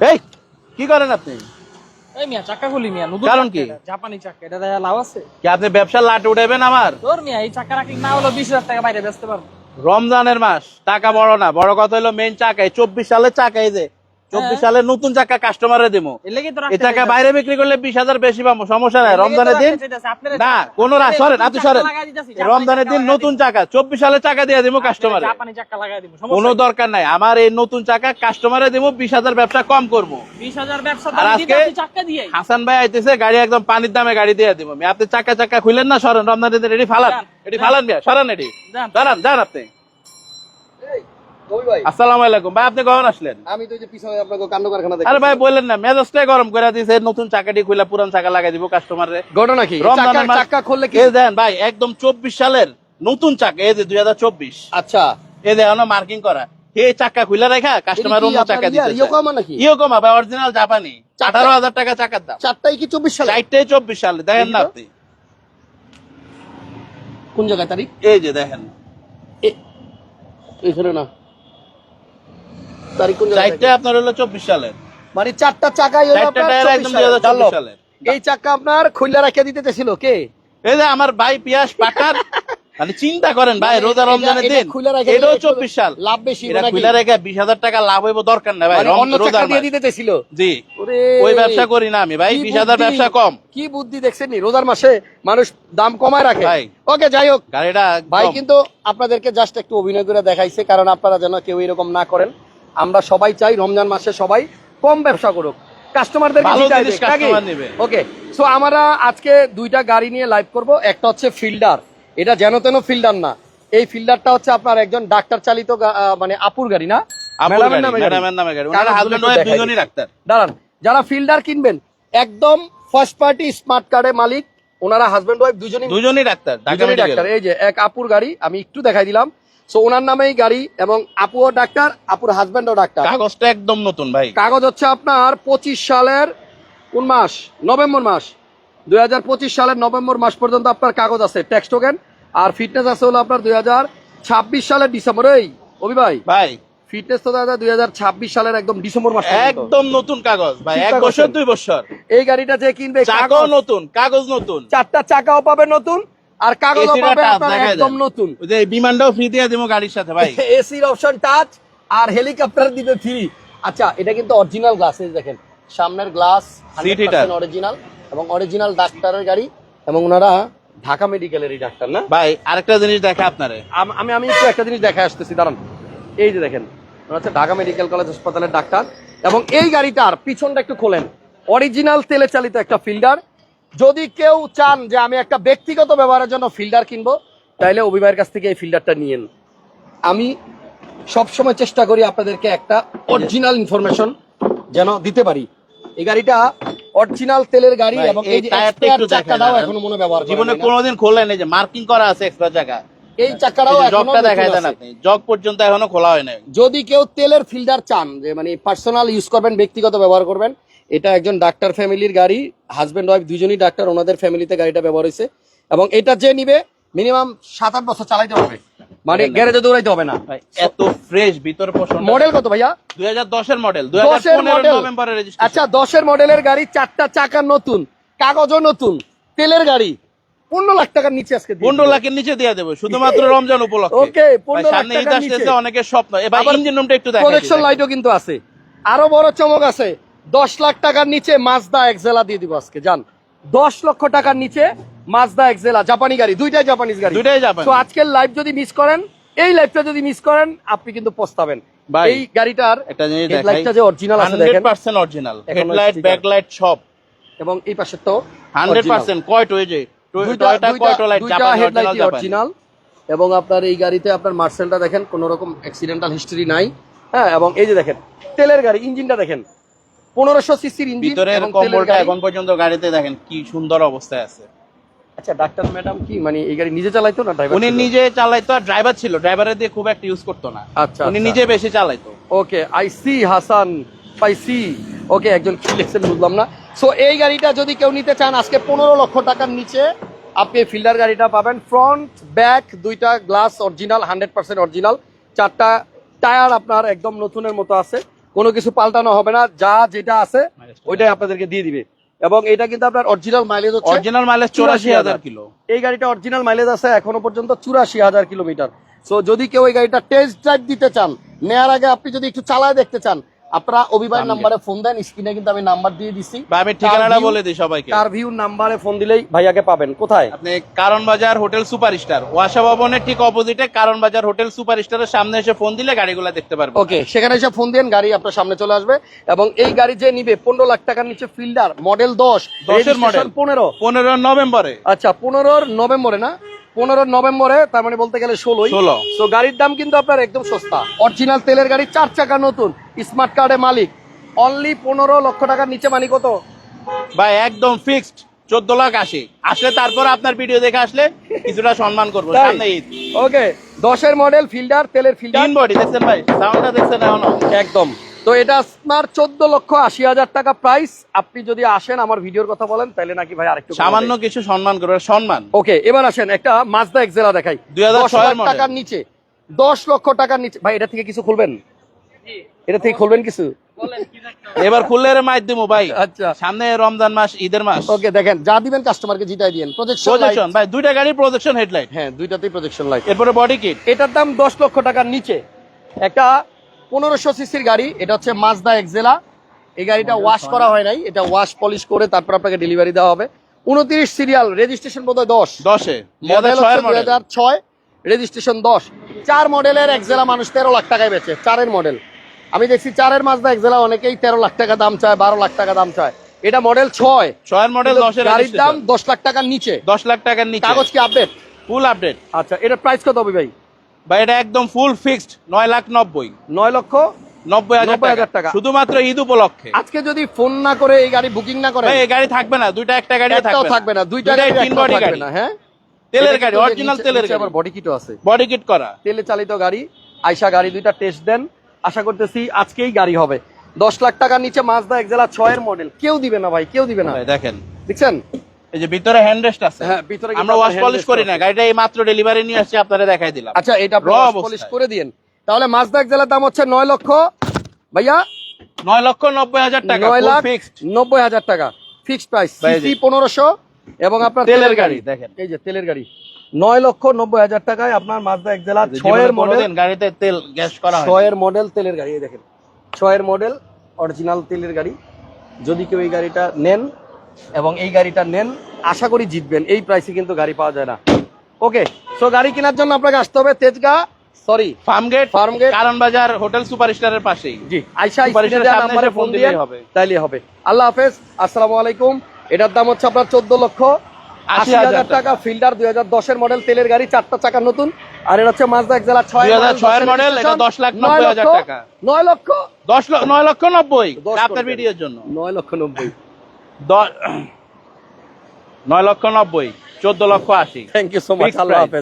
এই কি করেন আপনি? এই মিয়া চাকা খুলি মিয়া নতুন কারণ চাক্কা কি? এটা, জাপানি চাক্কা এটা দেখা লাভ আছে। কি আপনি ব্যবসার লাট উঠাবেন আমার? তোর মিয়া এই চাক্কা রাখি না হলো বিশ হাজার টাকা বাইরে বেচতে পারব। রমজানের মাস টাকা বড় না বড় কথা হলো মেন চাকাই চব্বিশ সালের চাকাই যে। চব্বিশ সালের নতুন চাকা কাস্টমারে দিব এর এই চাকা বাইরে বিক্রি করলে বিশ হাজার বেশি পাবো সমস্যা নাই রমজানের দিন না কোন সরেন আপনি সরেন। রমজানের দিন নতুন চাকা চব্বিশ সালের চাকা দিয়ে দিব কাস্টমারে কোনো দরকার নাই আমার এই নতুন চাকা কাস্টমারে দিব বিশ হাজার ব্যবসা কম করব। আর আজকে- হাসান ভাই আইতেছে গাড়ি একদম পানির দামে গাড়ি দিয়ে দিব আপনি চাকা চাকা খুলেন না সরেন রমজানের দিন এটি ফালান। এটি। ফালান ভাইয়া সরান এটি। দাঁড়ান যান আপনি। আসসালামু আলাইকুম। ভাই আপনি কখন আসলেন? আমি তো যে পিছনে আপনাকে কাণ্ড কারখানা আরে ভাই বললেন না মেজাজটাই গরম করে দিয়েছে নতুন চাকাটি খুলে পুরান চাকা লাগাই দিব কাস্টমারে ঘটনা কি? রমজানের চাকা- খুললে কি? দেন ভাই একদম চব্বিশ সালের নতুন চাকা এই যে দুই হাজার চব্বিশ। আচ্ছা। এই যে এখনও মার্কিং করা। এই চাকা খুলে রেখা কাস্টমার অন্য চাকা দিতে ইয়োকামা নাকি? ইয়োকোমা ভাই অরিজিনাল জাপানি চাকা- আঠারো হাজার টাকা চাকার দাম। চারটাই কি চব্বিশ সালে? চারটাই চব্বিশ সালে দেখেন না আপনি। কোন জায়গায় তারিখ? এই যে দেখেন। এখানে না। তারিখ কোন চারটা আপনার হলো চব্বিশ সালের। মানে চারটা চাকাই হলো চারটা আপনার টায়ার 24 একদম সালের। 2024 Dunlop। সালের। এই চাকা আপনার খুললা রাখিয়ে দিতে ছিল কে? এই যে আমার ভাই পিয়াস মানে চিন্তা করেন ভাই মানে রোজা রমজানের দিন এটাও চব্বিশ সাল। লাভ বেশি খুলে রেখে বিশ হাজার টাকা লাভ হইব দরকার নাই ভাই মানে দিয়ে দিতে জি। ওই ব্যবসা করি না আমি ভাই বিশ হাজার ব্যবসা কম। কি বুদ্ধি দেখছেন রোজার মাসে মানুষ দাম কমায় রাখে। ভাই। ওকে যাই হোক। গাড়িটা ভাই কিন্তু আপনাদেরকে জাস্ট একটু অভিনয় করে দেখাইছে কারণ আপনারা যেন কেউ এরকম না করেন। আমরা সবাই চাই রমজান মাসে সবাই কম ব্যবসা করুক। কাস্টমারদের। ওকে সো আমরা আজকে দুইটা গাড়ি নিয়ে লাইভ করব। একটা হচ্ছে ফিল্ডার। এটা যেন তেন ফিল্ডার না। এই ফিল্ডারটা হচ্ছে আপনার একজন ডাক্তার চালিত মানে আপুর গাড়ি না? দাঁড়ান। যারা ফিল্ডার কিনবেন একদম ফার্স্ট পার্টি স্মার্ট কার্ডের মালিক ওনারা হাজবেন্ড ওয়াইফ দুজনই দুজনই ডাক্তার। এই যে এক আপুর গাড়ি আমি একটু দেখাই দিলাম। সো ওনার নামেই গাড়ি এবং আপুও ডাক্তার আপুর হাজবেন্ডও ডাক্তার। কাগজটা একদম নতুন ভাই। কাগজ হচ্ছে আপনার পঁচিশ সালের কোন মাস? নভেম্বর মাস। দুই হাজার পঁচিশ সালের নভেম্বর মাস পর্যন্ত আপনার কাগজ আছে ট্যাক্স টোকেন আর ফিটনেস আছে হলো আপনার দুই হাজার ছাব্বিশ সালের ডিসেম্বর। এই অভি ভাই। ভাই। ফিটনেস তো দাদা দুই সালের একদম ডিসেম্বর মাস একদম নতুন কাগজ ভাই এক বছর দুই বছর। এই গাড়িটা যে কিনবে কাগজ। নতুন কাগজ নতুন। চারটা চাকাও পাবে নতুন। আর এসিটা পাবে আপনার একদম নতুন। যে বিমানটাও ফ্রি দিয়ে দিব গাড়ির সাথে ভাই। এসির অপশন টাচ আর হেলিকপ্টার দিবে ফ্রি আচ্ছা এটা কিন্তু অরিজিনাল গ্লাস দেখেন। সামনের গ্লাস অরিজিনাল এবং অরিজিনাল ডাক্তারের গাড়ি এবং ওনারা ঢাকা মেডিকেলেরই ডাক্তার না? ভাই আরেকটা জিনিস দেখে আপনারে। আমি আমি একটু একটা জিনিস দেখা আসতেছি দাঁড়ান। এই যে দেখেন হচ্ছে ঢাকা মেডিকেল কলেজ হাসপাতালের ডাক্তার এবং এই গাড়িটার পিছনটা একটু খোলেন। অরিজিনাল তেলে চালিত একটা ফিল্ডার যদি কেউ চান যে আমি একটা ব্যক্তিগত ব্যবহারের জন্য ফিল্ডার কিনবো তাহলে অভিভাবকের কাছ থেকে এই ফিল্ডারটা নিয়েন আমি সবসময় চেষ্টা করি আপনাদেরকে একটা অরিজিনাল ইনফরমেশন যেন দিতে পারি। এই গাড়িটা অরিজিনাল তেলের গাড়ি এবং এই যে চাকাটাও এখনও মনে ব্যবহার করা জীবনে কোনোদিন খোলেন এই যে মার্কিং করা আছে এক্সট্রা জায়গা এই চাকাটাও এখনও জগটা দেখায় দেন আপনি। জগ পর্যন্ত এখনও খোলা হয় নাই। যদি কেউ তেলের ফিল্টার চান যে মানে পার্সোনাল ইউজ করবেন ব্যক্তিগত ব্যবহার করবেন এটা একজন ডাক্তার ফ্যামিলির গাড়ি হাজবেন্ড ওয়াইফ দুজনই ডাক্তার ওনাদের ফ্যামিলিতে গাড়িটা ব্যবহার হয়েছে। এবং এটা যে নিবে মিনিমাম সাত আট বছর চালাইতে হবে। মানে গ্যারেজে দৌড়াইতে হবে না। এত ফ্রেশ ভিতর মডেল কত ভাইয়া? দুই হাজার মডেল আচ্ছা দশের মডেলের গাড়ি চারটা চাকা নতুন কাগজও নতুন তেলের গাড়ি। পনেরো লাখ টাকার নিচে আজকে পনেরো লাখের নিচে দিয়ে দেবো শুধুমাত্র রমজান উপলক্ষে। Okay, ভাই, 15 লাখ সামনে ঈদ আসতেছে অনেকের স্বপ্ন। এবার ইঞ্জিন রুমটা একটু দেখা প্রজেকশন লাইটও কিন্তু আছে। আরও বড় চমক আছে। দশ লাখ টাকার নিচে মাজদা এক্সেলা দিয়ে দিব আজকে জান। দশ লক্ষ টাকার নিচে মাজদা এক্সেলা জাপানি গাড়ি দুইটাই জাপানিজ গাড়ি। দুইটাই জাপানি। তো আজকের লাইভ যদি মিস করেন এই লাইভটা যদি মিস করেন আপনি কিন্তু পস্তাবেন। এই গাড়িটার একটা জিনিস দেখাই। লাইটটা যে অরিজিনাল আছে দেখেন। পার্সেন্ট অরিজিনাল হেডলাইট ব্যাকলাইট সব। এবং এই পাশে তো হান্ড্রেড পার্সেন্ট কয়টো এই যে টয়টা কয়টো লাইট জাপানি অরিজিনাল অরিজিনাল এবং আপনার এই গাড়িতে আপনার মার্সেলটা দেখেন কোনো রকম অ্যাক্সিডেন্টাল হিস্টরি নাই। হ্যাঁ এবং এই যে দেখেন তেলের গাড়ি ইঞ্জিনটা দেখেন। পনেরোশো সিসির ইঞ্জিন ভিতরের কম্বলটা এখন পর্যন্ত গাড়িতে দেখেন কি সুন্দর অবস্থায় আছে। আচ্ছা ডাক্তার ম্যাডাম কি মানে এই গাড়ি নিজে চালাইতো না ড্রাইভার উনি নিজে চালাইতো আর ড্রাইভার ছিল। ড্রাইভারের দিয়ে খুব একটা ইউজ করতো না। আচ্ছা, উনি আচ্ছা। নিজে বেশি চালাইতো। Okay I see Hasan okay একজন কি লিখছেন বুঝলাম না। সো এই গাড়িটা যদি কেউ নিতে চান আজকে পনেরো লক্ষ টাকার নিচে আপনি ফিল্ডার গাড়িটা পাবেন। ফ্রন্ট ব্যাক দুইটা glass original hundred percent original চারটা টায়ার আপনার একদম নতুনের মতো আছে। কোনো কিছু পাল্টানো হবে না যা যেটা আছে ওইটাই আপনাদেরকে দিয়ে দিবে। এবং এটা কিন্তু আপনার অরিজিনাল মাইলেজ হচ্ছে অরিজিনাল মাইলেজ চুরাশি হাজার কিলো। এই গাড়িটা অরিজিনাল মাইলেজ আছে এখনও পর্যন্ত চুরাশি হাজার কিলোমিটার। সো যদি কেউ এই গাড়িটা টেস্ট ড্রাইভ দিতে চান নেয়ার আগে আপনি যদি একটু চালায় দেখতে চান আপনারা সামনে। নাম্বারে ফোন দেন স্ক্রিনে কিন্তু আমি নাম্বার দিয়ে দিছি। আমি ঠিকানাটা বলে দিই সবাইকে। কার ভিউ নাম্বারে ফোন দিলেই ভাইয়াকে পাবেন। কোথায়? আপনি কারণ বাজার হোটেল সুপার স্টার ওয়াসা ভবনের ঠিক অপোজিটে কারণ বাজার হোটেল সুপার স্টারের সামনে এসে ফোন দিলে গাড়িগুলো দেখতে পারবেন ওকে সেখানে এসে ফোন দেন গাড়ি আপনার সামনে চলে আসবে। এবং এই গাড়ি যে নিবে পনেরো লাখ টাকার নিচে ফিল্ডার মডেল দশ দশের model। পনেরো। পনেরো নভেম্বরে। আচ্ছা পনেরোর নভেম্বরে না? পনেরো নভেম্বরে তার মানে বলতে গেলে ষোলোই। 16 তো গাড়ির দাম কিন্তু আপনার একদম সস্তা। অরিজিনাল তেলের গাড়ি চার চাকা নতুন স্মার্ট কার্ডে মালিক। অনলি পনেরো লক্ষ টাকার নিচে মানি কত? ভাই একদম ফিক্সড চোদ্দ লাখ আশি। আসলে তারপর আপনার ভিডিও দেখে আসলে কিছুটা সম্মান করব। ওকে দশের মডেল ফিল্ডার তেলের ফিল্ডার বডি দেখছেন ভাই? সাউন্ডটা দেখছেন এখনও? একদম। তো এটা আপনার চোদ্দ লক্ষ আশি হাজার টাকা প্রাইস আপনি যদি আসেন আমার ভিডিওর কথা বলেন তাহলে নাকি ভাই আরেকটু সামান্য কিছু সম্মান করবে সম্মান। ওকে এবার আসেন একটা মাজদা এক্সেলা দেখাই। 2006 দশ টাকার নিচে দশ লক্ষ টাকার নিচে। ভাই এটা থেকে কিছু খুলবেন? এটা থেকে খুলবেন কিছু? এবার খুললে এর মাইর দিমু ভাই। আচ্ছা। সামনে রমজান মাস ঈদের মাস। ওকে দেখেন যা দিবেন কাস্টমারকে জিতাই দিয়েন। প্রজেকশন প্রজেকশন ভাই দুইটা গাড়ি প্রজেকশন হেডলাইট হ্যাঁ দুইটাতেই প্রজেকশন লাইট এরপরে বডি কিট এটার দাম দশ লক্ষ টাকার নিচে। একটা পনেরোশো সিসির গাড়ি এটা হচ্ছে মাজদা এক্সেলা এই গাড়িটা ওয়াশ করা হয় নাই এটা ওয়াশ পলিশ করে তারপর আপনাকে ডেলিভারি দেওয়া হবে। উনত্রিশ সিরিয়াল রেজিস্ট্রেশন বোধ হয় দশ। দশে মডেল হচ্ছে দুই হাজার ছয় রেজিস্ট্রেশন দশ। চার মডেলের এক্সেলা মানুষ তেরো লাখ টাকায় বেচে চারের মডেল আমি দেখছি চারের মাজদা এক্সেলা অনেকেই তেরো লাখ টাকা দাম চায় বারো লাখ টাকা দাম চায়। এটা মডেল ছয়। ছয়ের মডেল দশের গাড়ির দাম দশ লাখ টাকার নিচে। দশ লাখ টাকার নিচে। কাগজ কি আপডেট ফুল আপডেট আচ্ছা এটার প্রাইস কত হবে ভাই? ভাই এটা একদম ফুল ফিক্সড নয় লাখ নব্বই। নয় লক্ষ নব্বই হাজার টাকা। শুধুমাত্র ঈদ উপলক্ষে। আজকে যদি ফোন না করে এই গাড়ি বুকিং না করে এই গাড়ি থাকবে না দুইটা একটা গাড়ি থাকবে না। দুইটা গাড়ি তিন বডি গাড়ি। না হ্যাঁ? তেলের গাড়ি অরিজিনাল তেলের গাড়ি। আবার বডি কিটও আছে। বডি কিট করা। তেলে চালিত গাড়ি আইসা গাড়ি দুইটা টেস্ট দেন। আশা করতেছি আজকেই গাড়ি হবে। দশ লাখ টাকার নিচে মাজদা একজেলা ছয়ের মডেল কেউ দিবে না ভাই কেউ দিবে না। ভাই দেখেন। দেখছেন? এই যে ভিতরে হ্যান্ড রেস্ট আছে। হ্যাঁ, ভিতরে আমরা ওয়াশ পলিশ করি না গাড়িটা এই মাত্র ডেলিভারি নিয়ে আসছে আপনারা দেখাই দিলাম। আচ্ছা এটা ওয়াশ পলিশ করে দিয়েন। তাহলে একজেলার দাম হচ্ছে নয় লক্ষ ভাইয়া? নয় লক্ষ নব্বই হাজার টাকা নয় লাখ ফিক্সড নব্বই হাজার টাকা ফিক্সড প্রাইস সিসি পনেরোশো এবং আপনার তেলের গাড়ি, দেখেন। এই যে তেলের গাড়ি। নয় লক্ষ নব্বই হাজার টাকায় আপনার মাজদা একজেলা ছয়ের মডেল গাড়িতে তেল গ্যাস করা ছয়ের মডেল তেলের গাড়ি দেখেন। ছয়ের মডেল অরিজিনাল তেলের গাড়ি। যদি কেউ এই গাড়িটা নেন এবং এই গাড়িটা নেন আশা করি জিতবেন। এই প্রাইসে কিন্তু গাড়ি পাওয়া যায় না। ওকে সো গাড়ি কেনার জন্য আপনাকে আসতে হবে তেজগা সরি ফার্মগেট Farmgate। কারণ বাজার হোটেল সুপার স্টারের পাশেই। জি সামনে নাম্বারে ফোন দিয়ে হবে। তাইলে হবে। আল্লাহ হাফেজ আসসালামু আলাইকুম। এটার দাম হচ্ছে আপনার চোদ্দ লক্ষ। আশি হাজার টাকা ফিল্ডার দুই হাজার দশের মডেল তেলের গাড়ি চারটা চাকা নতুন। আর এটা হচ্ছে মাজদা একজেলা ছয় 2006 মডেল এটা 10 লাখ 90 হাজার টাকা। নয় লক্ষ। দশ ল- নয় লক্ষ নব্বই। দশ আপনার ভিডিওর জন্য। নয় লক্ষ নব্বই। নয় লক্ষ নব্বই চোদ্দ লক্ষ আশি thank you so much Fixed আল্লাহ price। হাফেজ